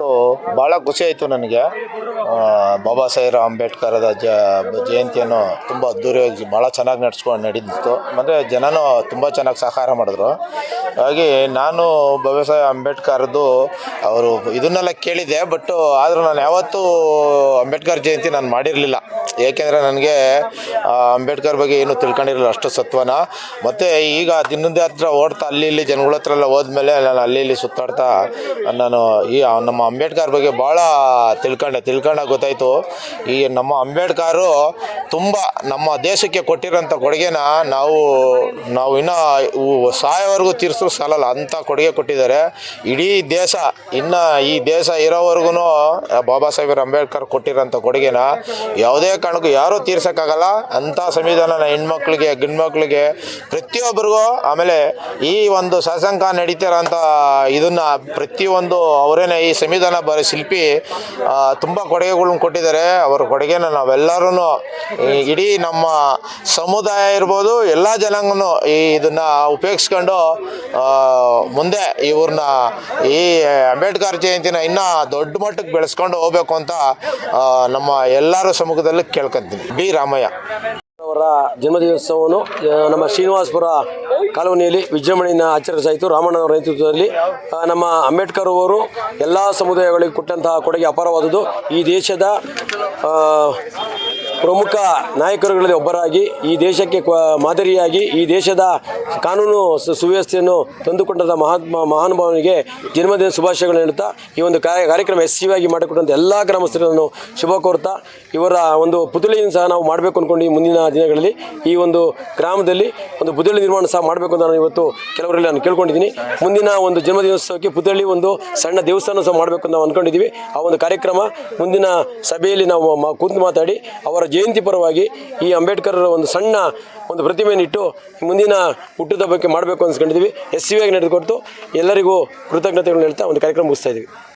ಇವತ್ತು ಭಾಳ ಖುಷಿ ಆಯಿತು ನನಗೆ. ಬಾಬಾ ಸಾಹೇಬ್ ಅಂಬೇಡ್ಕರದ ಜ, ಜಯಂತಿಯನ್ನು ತುಂಬ ಅದ್ದೂರಿಯಾಗಿ ಭಾಳ ಚೆನ್ನಾಗಿ ನಡೆಸ್ಕೊಂಡು ನಡೀತಿತ್ತು ಅಂದರೆ ಜನನೂ ತುಂಬ ಚೆನ್ನಾಗಿ ಸಹಕಾರ ಮಾಡಿದ್ರು. ಹಾಗಾಗಿ ನಾನು ಬಾಬಾ ಸಾಹೇಬ್ ಅಂಬೇಡ್ಕರ್ದು ಅವರು ಇದನ್ನೆಲ್ಲ ಕೇಳಿದೆ ಬಟ್ಟು ಆದರೂ ನಾನು ಯಾವತ್ತೂ ಅಂಬೇಡ್ಕರ್ ಜಯಂತಿ ನಾನು ಮಾಡಿರಲಿಲ್ಲ. ಏಕೆಂದರೆ ನನಗೆ ಅಂಬೇಡ್ಕರ್ ಬಗ್ಗೆ ಏನು ತಿಳ್ಕೊಂಡಿರಲಿಲ್ಲ, ಅಷ್ಟು ಸತ್ವನ. ಮತ್ತು ಈಗ ದಿನದ ಹತ್ರ ಓಡ್ತಾ, ಅಲ್ಲಿ ಇಲ್ಲಿ ಜನಗಳ ಹತ್ರ ಎಲ್ಲ ಹೋದ್ಮೇಲೆ ನಾನು ಅಲ್ಲಿ ಇಲ್ಲಿ ಸುತ್ತಾಡ್ತಾ, ನಾನು ಈ ನಮ್ಮ ಅಂಬೇಡ್ಕರ್ ಬಗ್ಗೆ ಭಾಳ ತಿಳ್ಕೊಂಡೆ. ತಿಳ್ಕೊಂಡಾಗ ಗೊತ್ತಾಯಿತು, ಈ ನಮ್ಮ ಅಂಬೇಡ್ಕರು ತುಂಬ ನಮ್ಮ ದೇಶಕ್ಕೆ ಕೊಟ್ಟಿರೋಂಥ ಕೊಡುಗೆನ ನಾವು ನಾವು ಇನ್ನೂ ಸಾಯೋವರೆಗೂ ತೀರಿಸೋ ಸಾಲಲ್ಲ, ಅಂಥ ಕೊಡುಗೆ ಕೊಟ್ಟಿದ್ದಾರೆ. ಇಡೀ ದೇಶ, ಇನ್ನು ಈ ದೇಶ ಇರೋವರೆಗೂ ಬಾಬಾ ಸಾಹೇಬ್ ಅಂಬೇಡ್ಕರ್ ಕೊಟ್ಟಿರೋಂಥ ಕೊಡುಗೆನ ಯಾವುದೇ ಕಾರಣಕ್ಕೂ ಯಾರೂ ತೀರ್ಸೋಕ್ಕಾಗಲ್ಲ. ಅಂಥ ಸಂವಿಧಾನನ ಹೆಣ್ಮಕ್ಳಿಗೆ, ಗಂಡ್ಮಕ್ಳಿಗೆ ಪ್ರತಿಯೊಬ್ಬರಿಗೂ ಆಮೇಲೆ ಈ ಒಂದು ಸಸಂಕ ನಡೀತಿರೋಂಥ ಇದನ್ನು ಪ್ರತಿಯೊಂದು ಅವರೇನೆ ಈ ಸಂವಿಧಾನ ಬರ ಶಿಲ್ಪಿ ತುಂಬ ಕೊಡುಗೆಗಳನ್ನ ಕೊಟ್ಟಿದ್ದಾರೆ. ಅವರ ಕೊಡುಗೆನ ನಾವೆಲ್ಲರೂ ಇಡೀ ನಮ್ಮ ಸಮುದಾಯ ಇರ್ಬೋದು, ಎಲ್ಲ ಜನಾಂಗನು ಈ ಇದನ್ನು ಉಪಯೋಗಿಸ್ಕೊಂಡು ಮುಂದೆ ಇವ್ರನ್ನ ಈ ಅಂಬೇಡ್ಕರ್ ಜಯಂತಿನ ಇನ್ನೂ ದೊಡ್ಡ ಮಟ್ಟಕ್ಕೆ ಬೆಳೆಸ್ಕೊಂಡು ಹೋಗ್ಬೇಕು ಅಂತ ನಮ್ಮ ಎಲ್ಲರ ಸಮ್ಮುಖದಲ್ಲಿ ಕೇಳ್ಕೊಂತೀನಿ. ಬಿ ರಾಮಯ್ಯ. ಅವರ ಜನ್ಮದಿನೋತ್ಸವವನ್ನು ಆ, ನಮ್ಮ ಶ್ರೀನಿವಾಸಪುರ ಕಾಲೋನಿಯಲ್ಲಿ ವಿಜೃಂಭಣೆಯನ್ನು ಆಚರಿಸಾಯಿತು ರಾಮಣ್ಣನವರ ನೇತೃತ್ವದಲ್ಲಿ ನಮ್ಮ ಅಂಬೇಡ್ಕರ್ ಅವರು ಎಲ್ಲ ಸಮುದಾಯಗಳಿಗೆ ಕೊಟ್ಟಂತಹ ಕೊಡುಗೆ ಅಪಾರವಾದದ್ದು. ಈ ದೇಶದ ಪ್ರಮುಖ ನಾಯಕರುಗಳಲ್ಲಿ ಒಬ್ಬರಾಗಿ ಈ ದೇಶಕ್ಕೆ ಮಾದರಿಯಾಗಿ ಈ ದೇಶದ ಕಾನೂನು ಸುವ್ಯವಸ್ಥೆಯನ್ನು ತಂದುಕೊಂಡಂಥ ಮಹಾತ್ಮ ಮಹಾನುಭಾವನಿಗೆ ಜನ್ಮದಿನ ಶುಭಾಶಯಗಳನ್ನು ಹೇಳುತ್ತಾ ಈ ಒಂದು ಕಾರ್ಯ ಕಾರ್ಯಕ್ರಮ ಯಶಸ್ವಿಯಾಗಿ ಮಾಡಿಕೊಟ್ಟಂಥ ಎಲ್ಲ ಗ್ರಾಮಸ್ಥರನ್ನು ಶುಭ ಕೋರ್ತಾ. ಇವರ ಒಂದು ಪುತ್ಳಿಯನ್ನು ಸಹ ನಾವು ಮಾಡಬೇಕು ಅಂದ್ಕೊಂಡು ಈ ಮುಂದಿನ ದಿನಗಳಲ್ಲಿ ಈ ಒಂದು ಗ್ರಾಮದಲ್ಲಿ ಒಂದು ಪುತ್ಳಿ ನಿರ್ಮಾಣ ಸಹ ಮಾಡಬೇಕು ಅಂತ ನಾನು ಇವತ್ತು ಕೆಲವರಲ್ಲಿ ನಾನು ಕೇಳ್ಕೊಂಡಿದ್ದೀನಿ. ಮುಂದಿನ ಒಂದು ಜನ್ಮದಿನೋತ್ಸವಕ್ಕೆ ಪುತ್ಳಿ ಒಂದು ಸಣ್ಣ ದೇವಸ್ಥಾನ ಸಹ ಮಾಡಬೇಕು ಅಂತ ನಾವು ಅಂದ್ಕೊಂಡಿದ್ದೀವಿ ಆ ಒಂದು ಕಾರ್ಯಕ್ರಮ ಮುಂದಿನ ಸಭೆಯಲ್ಲಿ ನಾವು ಕೂತು ಮಾತಾಡಿ ಅವರ ಜಯಂತಿ ಪರವಾಗಿ ಈ ಅಂಬೇಡ್ಕರ್ ಒಂದು ಸಣ್ಣ ಒಂದು ಪ್ರತಿಮೆಯನ್ನು ಇಟ್ಟು ಮುಂದಿನ ಹುಟ್ಟುಹಬ್ಬಕ್ಕೆ ಮಾಡಬೇಕು ಅನ್ಸ್ಕೊಂಡಿದ್ದೀವಿ ಯಶಸ್ವಿಯಾಗಿ ನಡೆದುಕೊಟ್ಟು ಎಲ್ಲರಿಗೂ ಕೃತಜ್ಞತೆಗಳನ್ನ ಹೇಳ್ತಾ ಒಂದು ಕಾರ್ಯಕ್ರಮ ಮುಗಿಸ್ತಾ ಇದ್ದೀವಿ.